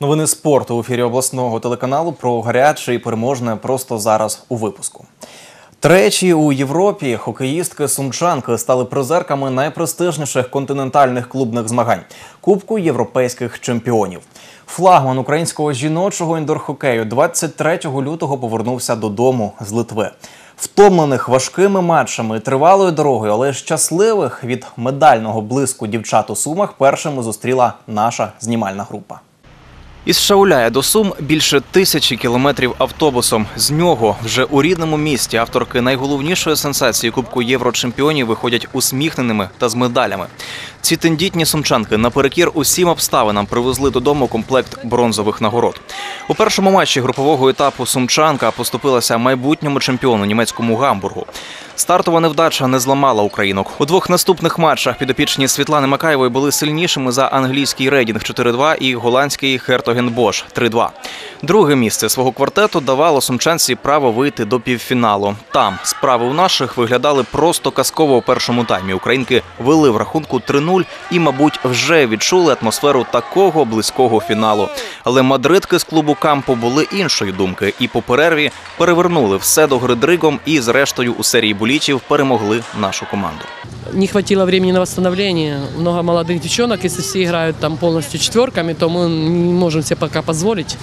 Новини спорту у ефірі обласного телеканалу про гаряче і переможне просто зараз у випуску. Тричі у Європі хокеїстки сумчанки стали призерками найпрестижніших континентальних клубних змагань Кубку європейських чемпіонів. Флагман українського жіночого індорхокею 23 лютого повернувся додому з Литви. Втомлених важкими матчами, тривалою дорогою, але щасливих від медального блиску дівчат у сумах першими зустріла наша знімальна група. Із Шауляя до Сум більше тисячі кілометрів автобусом. З нього вже у рідному місті авторки найголовнішої сенсації Кубку Єврочемпіонів виходять усміхненими та з медалями. Ці тендітні сумчанки наперекір усім обставинам привезли додому комплект бронзових нагород. У першому матчі групового етапу сумчанка поступилася майбутньому чемпіону німецькому гамбургу. Стартова невдача не зламала українок. У двох наступних матчах підопічні Світлани Макаєвої були сильнішими за англійський рейдінг 4-2 і голландський Хертоген Бош 3-2. Друге місце свого квартету давало сумчанці право вийти до півфіналу. Там справи у наших виглядали просто казково у першому таймі. Українки вели в рахунку 3-0 і, мабуть, вже відчули атмосферу такого близького фіналу. Але мадридки з клубу кампу були іншої думки і по перерві перевернули все до гри дригом і, зрештою, у серії булічів перемогли нашу команду не хватило времени на восстановление. Много молодых девчонок, если все играют там полностью четверками, то мы не можем себе пока позволить.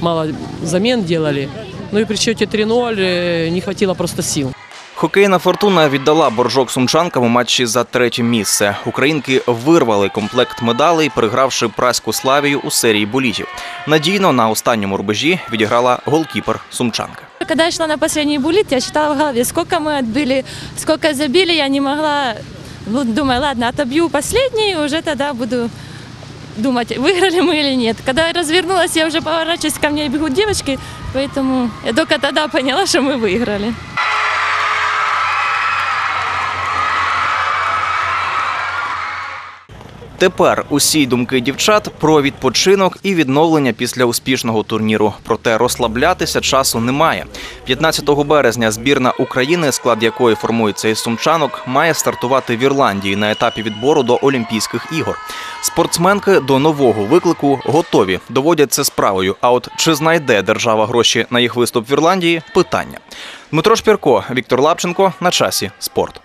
Мало замен делали. Ну и при счете 3-0 э, не хватило просто сил. Хокейна фортуна віддала боржок сумчанкам у матчі за третє місце. Українки вирвали комплект медалей, перегравши праську славію у серії болітів. Надійно на останньому рубежі відіграла голкіпер сумчанка. Когда я шла на последний буллит, я считала в голове, сколько мы отбили, сколько забили, я не могла. Ну, думаю, ладно, отобью последний, и уже тогда буду думать, выиграли мы или нет. Когда я развернулась, я уже поворачиваюсь, ко мне бегут девочки, поэтому я только тогда поняла, что мы выиграли. Тепер усі думки дівчат про відпочинок і відновлення після успішного турніру. Проте розслаблятися часу немає. 15 березня збірна України, склад якої формується із сумчанок, має стартувати в Ірландії на етапі відбору до Олімпійських ігор. Спортсменки до нового виклику готові, доводять це справою. А от чи знайде держава гроші на їх виступ в Ірландії? Питання. Дмитро Шпірко, Віктор Лапченко на часі спорт.